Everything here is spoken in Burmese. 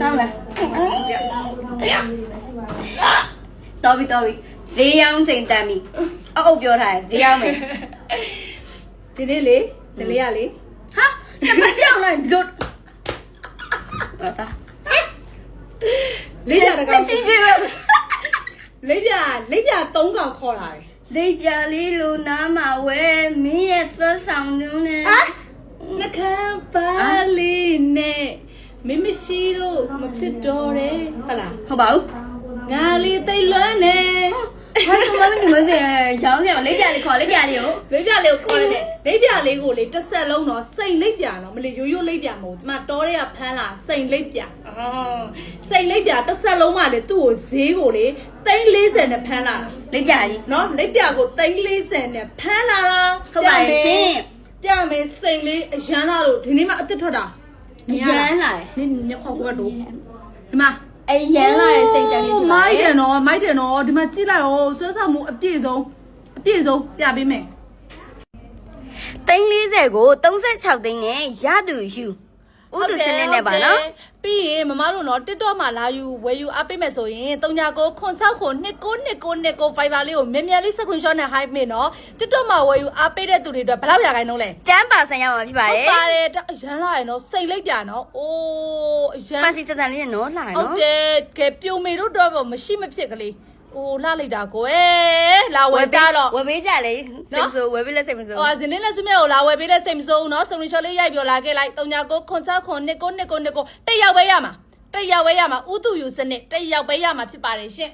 စားမလားတော်ပြီတော်ပြီဈေးရောင်းချိန်တန်ပြီအုပ်ပြောထားတယ်ဈေးရောင်းမယ်ဒီနေ့လေဇလေးရလေဟာတပတ်ကြောင်လိုက်လွတ်ဟုတ်သားလေးပြတကောင်ချင်းချင်းပဲလေးပြလေးပြ၃ကောင်ခေါ်လာတယ်လေးပြလေးလိုနားမှာဝဲမင်းရဲ့ဆွဆောင်နှုံးနဲ့နှ မင်းမရှိတော့မဖြစ်တော့တယ်ဟုတ်လားဟုတ်ပါဘူးငါလေးသိပ်လွမ်းနေဟာဆိုမမဒီမစဲရောင်းရအောင်လေးပြလေးခေါ်လေးပြလေးကိုလေးပြလေးကိုခေါ်လိုက်တယ်လေးပြလေးကိုလေတစ်ဆက်လုံးတော့စိန်လိပ်ပြတော့မလေးရိုးရိုးလိပ်ပြမဟုတ်ဘူးကျမတောထဲကဖမ်းလာစိန်လိပ်ပြအော်စိန်လိပ်ပြတစ်ဆက်လုံးမှလေသူ့ကိုဈေးကိုလေ340နဲ့ဖမ်းလာတာလေးပြကြီးနော်လိပ်ပြကို340နဲ့ဖမ်းလာတာဟုတ်ပါရဲ့ရှင်ပြမယ်စိန်လေးအရန်လာလို့ဒီနေ့မှအစ်စ်ထွက်တာ အရန်လာတယ်နင်းမျက်ခေါက်ကတော့ဒီမှာအရန်လာတဲ့စိတ်တန်းလေးမိုက်တယ်နော်မိုက်တယ်နော်ဒီမှာကြည့်လိုက်ရောဆွဲဆောင်မှုအပြည့်ဆုံးအပြည့်ဆုံးပြပေးမယ်340ကို36သိန်းနဲ့ရသူယူ ဥဒုစနစ်နဲ့ပါနော်ပြီးရင်မမတို့နော် TikTok မှာလာယူဝယ်ယူအားပေးမယ်ဆိုရင်39ခွန်6ခွန်2929 Fiverr လေးကိုမြန်မြန်လေး screenshot နဲ့ hide မေးနော် TikTok မှာဝယ်ယူအားပေးတဲ့သူတွေအတွက်ဘယ်လောက်ရခိုင်နှုန်းလဲကျမ်းပါဆိုင်ရမှာဖြစ်ပါတဟုယ်တ်ပါတယ်ဒါအရန်လာရယ်နော်စိတ်လိုက်ပြနော်အိုးအရန်ဖန်စီစတန်လေးနဲ့နော်လာရဟုတ်နော်တယ်ကဲပြုံမေတို့တော့မရှိမဖြစ်ကလေး ဟိုလှလိုက်တာကိုအဲလာဝယ်ကြတော့ဝယ်ပေးကြလေစိတ်ဆိုးဝယ်ပေးလဲစိတ်မဆိုးဟိုအဇင်းလေးလက်စမြဲကိုလာဝယ်ပေးလဲစိတ်မဆိုးဘူးနော်စုံရင်ချော်လေးရိုက်ပြောလာခဲ့လိုက်39 69 29 29တက်ရောက်ပဲရမှာတက်ရောက်ပဲရမှာဥတုယူစနစ်တက်ရောက်ပဲရမှာဖြစ်ပါတယ်ရှင်